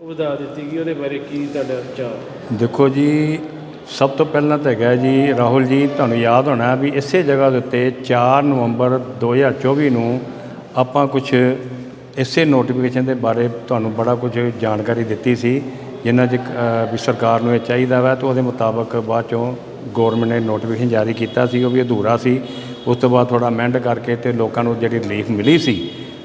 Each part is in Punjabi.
ਉਹ ਵਧਾ ਦਿੱਤੀ ਗਈ ਉਹਦੇ ਬਾਰੇ ਕੀ ਤੁਹਾਡਾ ਵਿਚਾਰ? ਦੇਖੋ ਜੀ, ਸਭ ਤੋਂ ਪਹਿਲਾਂ ਤਾਂ ਹੈਗਾ ਜੀ, ਰਾਹੁਲ ਜੀ, ਤੁਹਾਨੂੰ ਯਾਦ ਹੋਣਾ ਵੀ ਇਸੇ ਜਗ੍ਹਾ ਦੇ ਉੱਤੇ 4 ਨਵੰਬਰ 2024 ਨੂੰ ਆਪਾਂ ਕੁਝ ਇਸੇ ਨੋਟੀਫਿਕੇਸ਼ਨ ਦੇ ਬਾਰੇ ਤੁਹਾਨੂੰ ਬੜਾ ਕੁਝ ਜਾਣਕਾਰੀ ਦਿੱਤੀ ਸੀ ਜਿਨ੍ਹਾਂ 'ਚ ਵੀ ਸਰਕਾਰ ਨੂੰ ਇਹ ਚਾਹੀਦਾ ਵਾ, ਤੇ ਉਹਦੇ ਮੁਤਾਬਕ ਬਾਅਦ ਚੋਂ ਗਵਰਨਮੈਂਟ ਨੇ ਨੋਟੀਫਿਕੇਸ਼ਨ ਜਾਰੀ ਕੀਤਾ ਸੀ, ਉਹ ਵੀ ਅਧੂਰਾ ਸੀ। ਉਸ ਤੋਂ ਬਾਅਦ ਥੋੜਾ ਅਮੈਂਡ ਕਰਕੇ ਤੇ ਲੋਕਾਂ ਨੂੰ ਜਿਹੜੀ ਰਿਲੀਫ ਮਿਲੀ ਸੀ,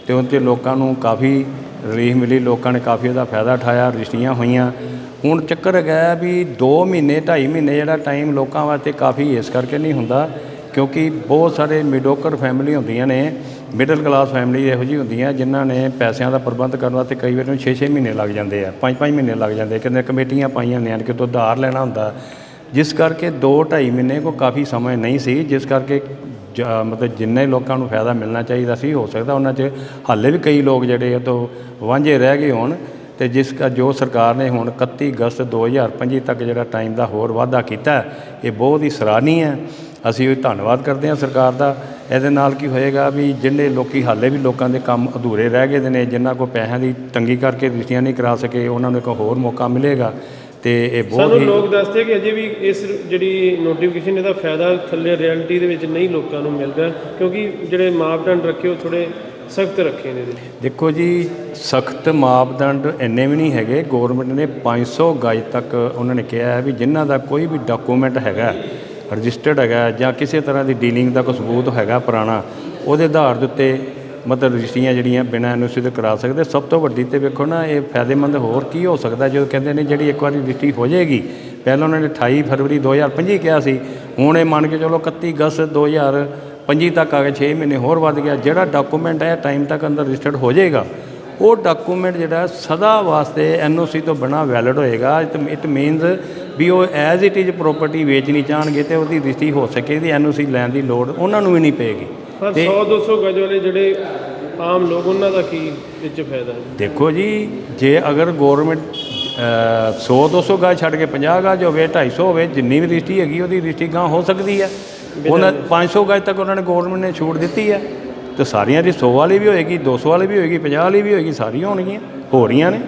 ਤੇ ਉਹਦੇ 'ਤੇ ਲੋਕਾਂ ਨੂੰ ਕਾਫੀ ਰਿਲੀਫ ਮਿਲੀ, ਲੋਕਾਂ ਨੇ ਕਾਫੀ ਉਹਦਾ ਫਾਇਦਾ ਉਠਾਇਆ, ਰਜਿਸਟਰੀਆਂ ਹੋਈਆਂ। ਹੁਣ ਚੱਕਰ ਹੈਗਾ ਵੀ 2 ਮਹੀਨੇ 2.5 ਮਹੀਨੇ ਜਿਹੜਾ ਟਾਈਮ ਲੋਕਾਂ ਵਾਸਤੇ ਕਾਫੀ ਇਸ ਕਰਕੇ ਨਹੀਂ ਹੁੰਦਾ, ਕਿਉਂਕਿ ਬਹੁਤ ਸਾਰੇ ਮਿਡੋਕਰ ਫੈਮਿਲੀ ਹੁੰਦੀਆਂ ਨੇ ਮਿਡਲ ਕਲਾਸ ਫੈਮਿਲੀ ਇਹੋ ਜਿਹੀ ਹੁੰਦੀਆਂ ਜਿਨ੍ਹਾਂ ਨੇ ਪੈਸਿਆਂ ਦਾ ਪ੍ਰਬੰਧ ਕਰਨ ਵਾਸਤੇ ਕਈ ਵਾਰ ਨੂੰ 6-6 ਮਹੀਨੇ ਲੱਗ ਜਾਂਦੇ ਆ 5-5 ਮਹੀਨੇ ਲੱਗ ਜਾਂਦੇ ਕਿਤੇ ਕਮੇਟੀਆਂ ਪਾਈਆਂ ਹੁੰਦੀਆਂ ਨੇ ਕਿਤੋਂ ਉਧਾਰ ਲੈਣਾ ਹੁੰਦਾ। ਜਿਸ ਕਰਕੇ 2-2.5 ਮਹੀਨੇ ਕੋ ਕਾਫੀ ਸਮਾਂ ਨਹੀਂ ਸੀ, ਜਿਸ ਕਰਕੇ ਮਤਲਬ ਜਿੰਨੇ ਲੋਕਾਂ ਨੂੰ ਫਾਇਦਾ ਮਿਲਣਾ ਚਾਹੀਦਾ ਸੀ, ਹੋ ਸਕਦਾ ਉਹਨਾਂ 'ਚ ਹਾਲੇ ਵੀ ਕਈ ਲੋਕ ਜਿਹੜੇ ਆ ਤੋਂ ਵਾਂਝੇ ਰਹਿ ਗਏ ਹੋਣ ਤੇ ਜਿਸ ਜੋ ਸਰਕਾਰ ਨੇ ਹੁਣ 31 ਅਗਸਤ 2025 ਤੱਕ ਜਿਹੜਾ ਟਾਈਮ ਦਾ ਹੋਰ ਵਾਅਦਾ ਕੀਤਾ, ਇਹ ਬਹੁਤ ਹੀ ਸਰਾਹਨੀय ਹੈ। ਅਸੀਂ ਉਹ ਧੰਨਵਾਦ ਕਰਦੇ ਹਾਂ ਸਰਕਾਰ ਦਾ। ਇਹਦੇ ਨਾਲ ਕੀ ਹੋਏਗਾ ਵੀ ਜਿੰਨੇ ਲੋਕੀ ਹਾਲੇ ਵੀ ਲੋਕਾਂ ਦੇ ਕੰਮ ਅਧੂਰੇ ਰਹਿ ਗਏ ਨੇ ਜਿਨ੍ਹਾਂ ਕੋ ਪੈਸਿਆਂ ਦੀ ਤੰਗੀ ਕਰਕੇ ਰਜਿਸਟਰੀਆਂ ਨਹੀਂ ਕਰਾ ਸਕੇ, ਉਹਨਾਂ ਨੂੰ ਇੱਕ ਹੋਰ ਮੌਕਾ ਮਿਲੇਗਾ। ਤੇ ਇਹ ਬਹੁਤ ਸਾਨੂੰ ਹੀ ਲੋਕ ਦੱਸਦੇ ਕਿ ਅਜੇ ਵੀ ਇਸ ਜਿਹੜੀ ਨੋਟੀਫਿਕੇਸ਼ਨ ਇਹਦਾ ਫਾਇਦਾ ਥੱਲੇ ਰਿਐਲਿਟੀ ਦੇ ਵਿੱਚ ਨਹੀਂ ਲੋਕਾਂ ਨੂੰ ਮਿਲ ਰਿਹਾ ਕਿਉਂਕਿ ਜਿਹੜੇ ਮਾਪਦੰਡ ਰੱਖੇ ਉਹ ਥੋੜੇ ਸਖਤ ਰੱਖੇ ਨੇ ਇਹਦੇ ਦੇਖੋ ਜੀ ਸਖਤ ਮਾਪਦੰਡ ਇੰਨੇ ਵੀ ਨਹੀਂ ਹੈਗੇ। ਗਵਰਨਮੈਂਟ ਨੇ 500 ਗਜ ਤੱਕ ਉਹਨਾਂ ਨੇ ਕਿਹਾ ਹੈ ਵੀ ਜਿਨ੍ਹਾਂ ਦਾ ਕੋਈ ਵੀ ਡਾਕੂਮੈਂਟ ਹੈਗਾ ਰਜਿਸਟਰਡ ਹੈਗਾ ਜਾਂ ਕਿਸੇ ਤਰ੍ਹਾਂ ਦੀ ਡੀਲਿੰਗ ਦਾ ਕੋਈ ਸਬੂਤ ਹੈਗਾ ਪੁਰਾਣਾ ਉਹਦੇ ਆਧਾਰ ਦੇ ਉੱਤੇ ਮਤਲਬ ਰਜਿਸਟਰੀਆਂ ਜਿਹੜੀਆਂ ਬਿਨਾਂ ਐਨਓਸੀ ਦੇ ਕਰਾ ਸਕਦੇ, ਸਭ ਤੋਂ ਵੱਡੀ ਤੇ ਵੇਖੋ ਨਾ, ਇਹ ਫਾਇਦੇਮੰਦ ਹੋਰ ਕੀ ਹੋ ਸਕਦਾ ਜਦੋਂ ਕਹਿੰਦੇ ਨੇ ਜਿਹੜੀ ਇੱਕ ਵਾਰੀ ਰਜਿਸਟਰੀ ਹੋ ਜਾਏਗੀ। ਪਹਿਲਾਂ ਉਹਨਾਂ ਨੇ 28 ਫਰਵਰੀ 2025 ਕਿਹਾ ਸੀ, ਹੁਣ ਇਹ ਮੰਨ ਕੇ ਚਲੋ 31 ਅਗਸਤ 2025 ਤੱਕ ਆ ਕੇ 6 ਮਹੀਨੇ ਹੋਰ ਵੱਧ ਗਿਆ। ਜਿਹੜਾ ਡਾਕੂਮੈਂਟ ਹੈ, ਟਾਈਮ ਤੱਕ ਅੰਦਰ ਰਜਿਸਟਰਡ ਹੋ ਜਾਏਗਾ, ਉਹ ਡਾਕੂਮੈਂਟ ਜਿਹੜਾ ਸਦਾ ਵਾਸਤੇ ਐਨਓਸੀ ਤੋਂ ਬਿਨਾ ਵੈਲਿਡ ਹੋਏਗਾ। ਇਟ ਮੀਨਸ ਵੀ ਉਹ ਐਜ਼ ਇਟ ਇਜ਼ ਪ੍ਰਾਪਰਟੀ ਵੇਚਣੀ ਚਾਹਣਗੇ ਤੇ ਉਹਦੀ ਰਜਿਸਟਰੀ ਹੋ ਸਕੇ, ਇਹਦੀ ਐਨਓਸੀ ਲੈਣ ਦੀ ਲੋੜ ਉਹਨਾਂ ਨੂੰ ਵੀ ਨਹੀਂ ਪਏਗੀ। ਤੇ 100 200 ਗਜ ਵਾਲੇ ਜਿਹੜੇ ਆਮ ਲੋਕ ਉਹਨਾਂ ਦਾ ਕੀ ਵਿੱਚ ਫਾਇਦਾ ਹੈ? ਦੇਖੋ ਜੀ ਜੇ ਅਗਰ ਗਵਰਨਮੈਂਟ 100 200 ਗਜ ਛੱਡ ਕੇ 50 ਗਜ ਹੋਵੇ 250 ਹੋਵੇ ਜਿੰਨੀ ਵੀ ਰਜਿਸਟਰੀ ਹੈਗੀ ਉਹਦੀ ਰਜਿਸਟਰੀ ਗਾਂ ਹੋ ਸਕਦੀ ਹੈ। ਉਹਨਾਂ 500 ਗਜ ਤੱਕ ਉਹਨਾਂ ਨੇ ਗਵਰਨਮੈਂਟ ਨੇ ਛੂਟ ਦਿੱਤੀ ਹੈ। ਤੇ ਸਾਰੀਆਂ ਦੀ 100 ਵਾਲੀ ਵੀ ਹੋਏਗੀ 200 ਵਾਲੀ ਵੀ ਹੋਏਗੀ 50 ਵਾਲੀ ਵੀ ਹੋਏਗੀ ਸਾਰੀਆਂ ਹੋਣਗੀਆਂ ਹੋ ਰਹੀਆਂ ਨੇ।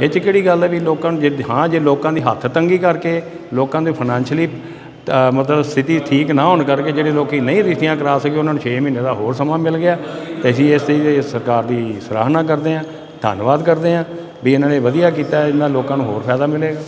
ਇਹ 'ਚ ਕਿਹੜੀ ਗੱਲ ਹੈ ਵੀ ਲੋਕਾਂ ਨੂੰ ਜੇ ਹਾਂ ਜੇ ਲੋਕਾਂ ਦੀ ਹੱਥ ਤੰਗੀ ਕਰਕੇ ਲੋਕਾਂ ਦੇ ਫਾਈਨੈਂਸ਼ਲੀ ਮਤਲਬ ਸਥਿਤੀ ਠੀਕ ਨਾ ਹੋਣ ਕਰਕੇ ਜਿਹੜੇ ਲੋਕੀ ਨਹੀਂ ਰਜਿਸਟਰੀਆਂ ਕਰਾ ਸਕੇ, ਉਹਨਾਂ ਨੂੰ 6 ਮਹੀਨੇ ਦਾ ਹੋਰ ਸਮਾਂ ਮਿਲ ਗਿਆ ਤੇ ਅਸੀਂ ਇਸ ਚੀਜ਼ ਦੀ ਸਰਕਾਰ ਦੀ ਸਰਾਹਨਾ ਕਰਦੇ ਹਾਂ, ਧੰਨਵਾਦ ਕਰਦੇ ਹਾਂ ਵੀ ਇਹਨਾਂ ਨੇ ਵਧੀਆ ਕੀਤਾ, ਇਹਨਾਂ ਲੋਕਾਂ ਨੂੰ ਹੋਰ ਫਾਇਦਾ ਮਿਲੇਗਾ।